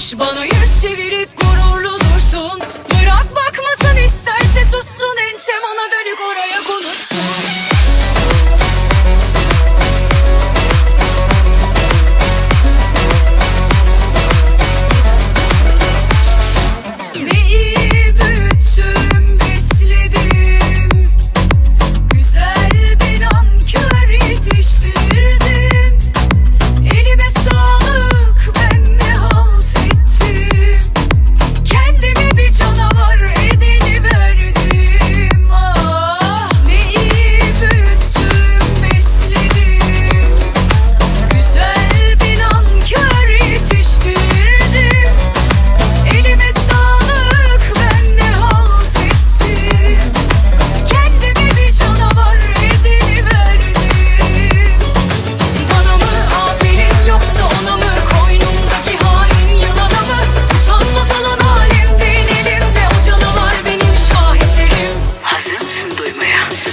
konuş Bana yüz çevirip everywhere.